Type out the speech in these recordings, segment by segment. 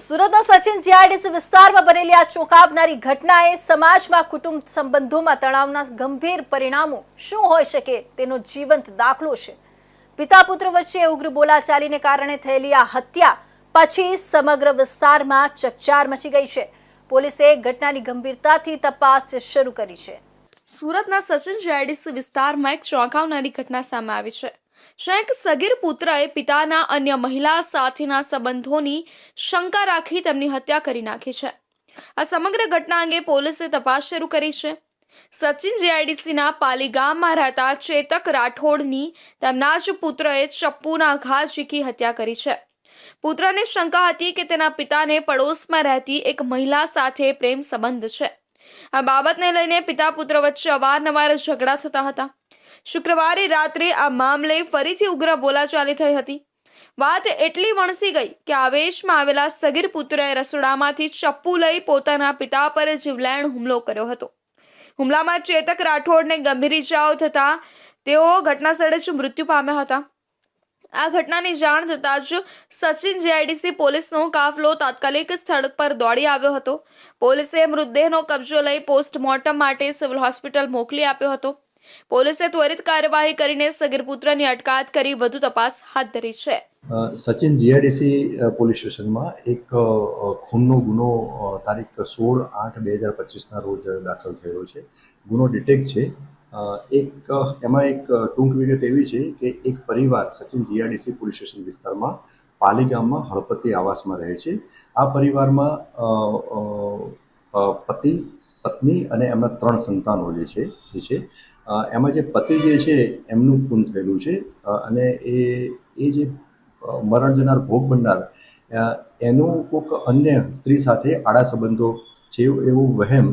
સુરતના સચિન જીઆઈડીસી વિસ્તારમાં બનેલી આ ચોંકાવનારી ઘટનાએ સમાજમાં કુટુંબ સંબંધોમાં તણાવના ગંભીર પરિણામો શું હોઈ શકે તેનો જીવંત દાખલો છે. પિતા પુત્ર વચ્ચે ઉગ્ર બોલાચાલીને કારણે થયેલી આ હત્યા પછી સમગ્ર વિસ્તારમાં ચકચાર મચી ગઈ છે. પોલીસે ઘટનાની ગંભીરતાથી તપાસ શરૂ કરી છે. સુરતના સચિન જીઆઈડીસી વિસ્તારમાં એક ચોંકાવનારી ઘટના સામે આવી છે. એક સગીર પુત્રએ પિતાના અન્ય મહિલા સાથેના સંબંધોની શંકા રાખી તેમની હત્યા કરી નાખી છે. આ સમગ્ર ઘટના અંગે પોલીસે તપાસ શરૂ કરી છે. સચિન જેઆઈડીસીના પાલી ગામમાં રહેતા ચેતક રાઠોડની તેમના જ પુત્રએ ચપ્પુના ઘા ઝીકી હત્યા કરી છે. પુત્રને શંકા હતી કે તેના પિતાને પડોશમાં રહેતી એક મહિલા સાથે પ્રેમ સંબંધ છે. આ બાબતને લઈને પિતા પુત્ર વચ્ચે અવારનવાર ઝઘડા થતા હતા. શુક્રવારે રાત્રે આ મામલે ફરીથી ઉગ્ર બોલાચાલી થઈ હતી. વાત એટલી વણસી ગઈ કે આવેશમાં આવેલા સગીર પુત્રએ રસોડામાંથી ચપ્પુ લઈ પોતાના પિતા પર જીવલેણ હુમલો કર્યો હતો. હુમલામાં ચેતક રાઠોડને ગંભીર ઇજાઓ થતાં તેઓ ઘટનાસ્થળે જ મૃત્યુ પામ્યા હતા. આ ઘટનાની જાણ થતાં જ સચિન જેઆઈડીસી પોલીસનો કાફલો તાત્કાલિક સ્થળ પર દોડી આવ્યો હતો. પોલીસે મૃતદેહનો કબજો લઈ પોસ્ટમોર્ટમ માટે સિવિલ હોસ્પિટલ મોકલી આપ્યો હતો. પોલીસે ત્વરિત કાર્યવાહી કરીને સગીર પુત્રની અટકાયત કરી વધુ તપાસ હાથ ધરી છે. સચિન જીઆઈડીસી પોલીસ સ્ટેશનમાં એક ખૂનનો ગુનો તારીખ સોળ આઠ બે હજાર પચીસના રોજ દાખલ થયેલો છે. ગુનો ડિટેક્ટ છે. એક, એમાં એક ટૂંક વિગત એવી છે કે એક પરિવાર સચિન જીઆઈડીસી પોલીસ સ્ટેશન વિસ્તારમાં પાલી ગામમાં હળપતિ આવાસમાં રહે છે. આ પરિવારમાં પતિ પત્ની અને એમના ત્રણ સંતાનો જે છે એ છે એમાં જે પતિ જે છે, એમનું ખૂન થયેલું છે અને એ એ જે મરણ જનાર ભોગ બનનાર એનું કોઈક અન્ય સ્ત્રી સાથે આડા સંબંધો છે એવું વહેમ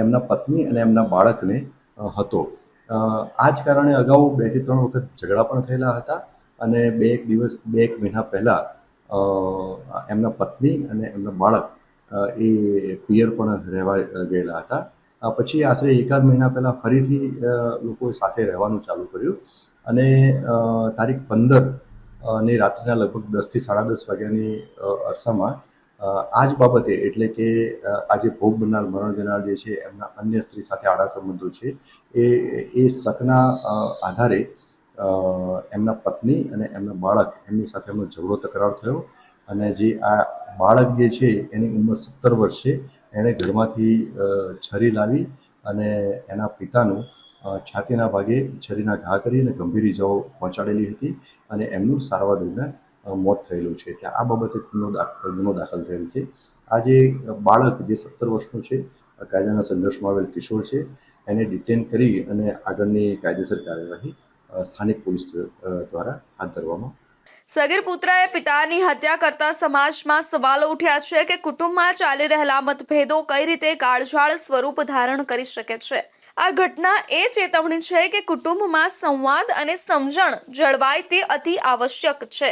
એમના પત્ની અને એમના બાળકને હતો. આ જ કારણે અગાઉ બેથી ત્રણ વખત ઝઘડા પણ થયેલા હતા અને બે એક દિવસ, બે એક મહિના પહેલાં એમના પત્ની અને એમના બાળક એ પિયર પણ રહેવા ગયેલા હતા. પછી આશરે એકાદ મહિના પહેલાં ફરીથી લોકોએ સાથે રહેવાનું ચાલુ કર્યું. અને તારીખ પંદરની રાત્રિના લગભગ દસથી સાડા દસ વાગ્યાની અરસામાં આ જ બાબતે એટલે કે આજે ભોગ બનનાર, મરણ જનાર જે છે, એમના અન્ય સ્ત્રી સાથે આડા સંબંધો છે, એ એ શકના આધારે એમના પત્ની અને એમના બાળક એમની સાથે એમનો ઝઘડો તકરાર થયો અને જે આ બાળક જે છે એની ઉંમર સત્તર વર્ષ છે, એણે ઘરમાંથી છરી લાવી અને એના પિતાનું છાતીના ભાગે છરીના ઘા કરી અને ગંભીર ઇજાઓ પહોંચાડેલી હતી અને એમનું સારવાર દરમિયાન મોત થયેલું છે. એટલે આ બાબતે ગુનો ગુનો દાખલ થયેલ છે. આ જે બાળક જે સત્તર વર્ષનું છે, કાયદાના સંઘર્ષમાં આવેલ કિશોર છે, એને ડિટેન કરી અને આગળની કાયદેસર કાર્યવાહી સ્થાનિક પોલીસ દ્વારા હાથ ધરવામાં. સગીર પુત્રએ પિતાની હત્યા કરતા સમાજમાં સવાલો ઉઠ્યા છે કે કુટુંબમાં ચાલી રહેલા મતભેદો કઈ રીતે કાળઝાળ સ્વરૂપ ધારણ કરી શકે છે. આ ઘટના એ ચેતવણી છે કે કુટુંબમાં સંવાદ અને સમજણ જળવાય તે અતિ આવશ્યક છે.